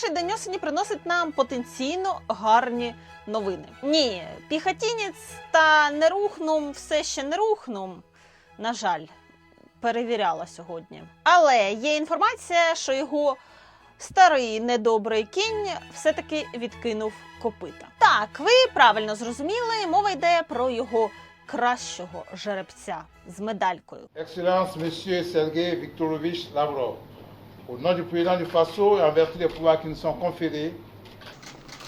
перший день осені приносить нам потенційно гарні новини. Ні, піхотінець та не рухнум все ще не рухнум. На жаль, перевіряла сьогодні. Але є інформація, що його старий недобрий кінь все-таки відкинув копита. Так, ви правильно зрозуміли, мова йде про його кращого жеребця з медалькою. Excellence, Monsieur Sergei Viktorovich Lavrov, au nom du président du FASO et en vertu des pouvoirs qui nous sont conférés,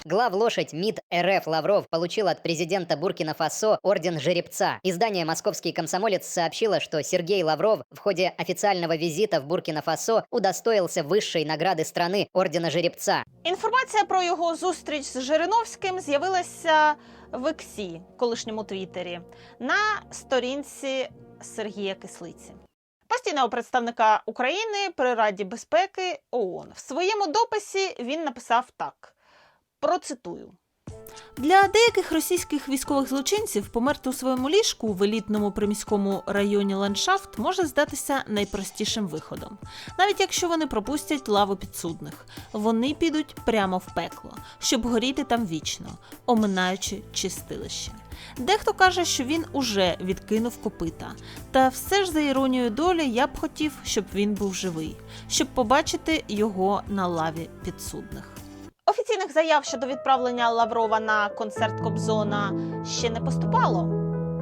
Главлошадь МИД РФ Лавров получил от президента Буркина-Фасо орден Жеребца. Издание «Московский комсомолец» сообщило, что Сергей Лавров в ходе официального визита в Буркина-Фасо удостоился высшей награды страны ордена Жеребца. Інформація про його зустріч з Жириновським з'явилася в Ексі, колишньому Твіттері, на сторінці Сергія Кислиці. Постійного представника України при Раді безпеки ООН. В своєму дописі він написав так: процитую. Для деяких російських військових злочинців померти у своєму ліжку в елітному приміському районі ландшафт може здатися найпростішим виходом. Навіть якщо вони пропустять лаву підсудних, вони підуть прямо в пекло, щоб горіти там вічно, оминаючи чистилище. Дехто каже, що він уже відкинув копита. Та все ж за іронією долі я б хотів, щоб він був живий, щоб побачити його на лаві підсудних. Офіційних заяв щодо відправлення Лаврова на концерт Кобзона ще не поступало,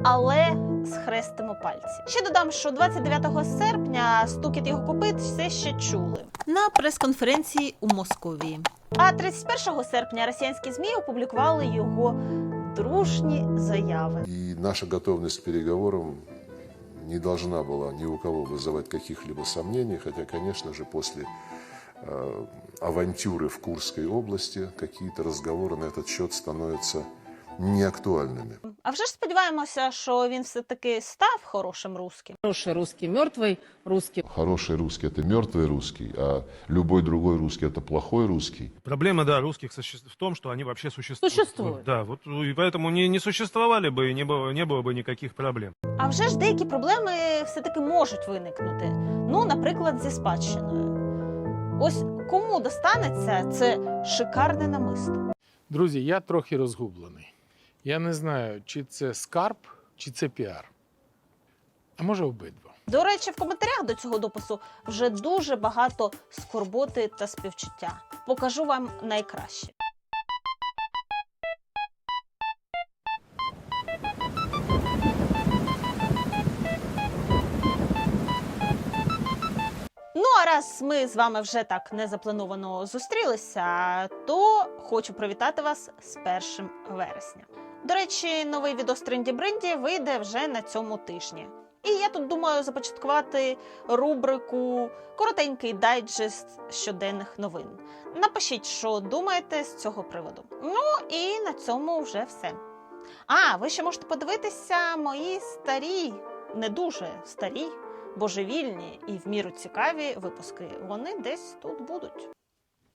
але схрестимо пальці. Ще додам, що 29 серпня стукіт його копит все ще чули на прес-конференції у Московії. А 31 серпня росіянські змі опублікували його дружні заяви. И наша готовность к переговорам не должна была ни у кого вызывать каких-либо сомнений, хотя, конечно же, после э, авантюры в Курской области какие-то разговоры на этот счет становятся неактуальными. А вже ж сподіваємося, що він все таки став хорошим русським. Хороший русский, мертвый русский. Хороший русский – это мертвый русский, а любой другой русский – это плохой русский. Проблема, да, русских суще- в том, что они вообще существуют. Существуют. Вот, Да, вот ну, и поэтому не, не существовали бы и не было, не было бы никаких проблем. А вже ж деякі проблеми все таки можуть виникнути. Ну, наприклад, зі спадщиною. Ось кому достанеться це шикарне намисто. Друзі, я трохи розгублений. Я не знаю, чи це скарб, чи це піар. А може обидва. До речі, в коментарях до цього допису вже дуже багато скорботи та співчуття. Покажу вам найкраще. Раз ми з вами вже так незаплановано зустрілися, то хочу привітати вас з 1 вересня. До речі, новий відос Тренді Бренді вийде вже на цьому тижні. І я тут думаю започаткувати рубрику Коротенький дайджест щоденних новин. Напишіть, що думаєте з цього приводу. Ну і на цьому вже все. А, ви ще можете подивитися мої старі, не дуже старі, божевільні і в міру цікаві випуски. Вони десь тут будуть.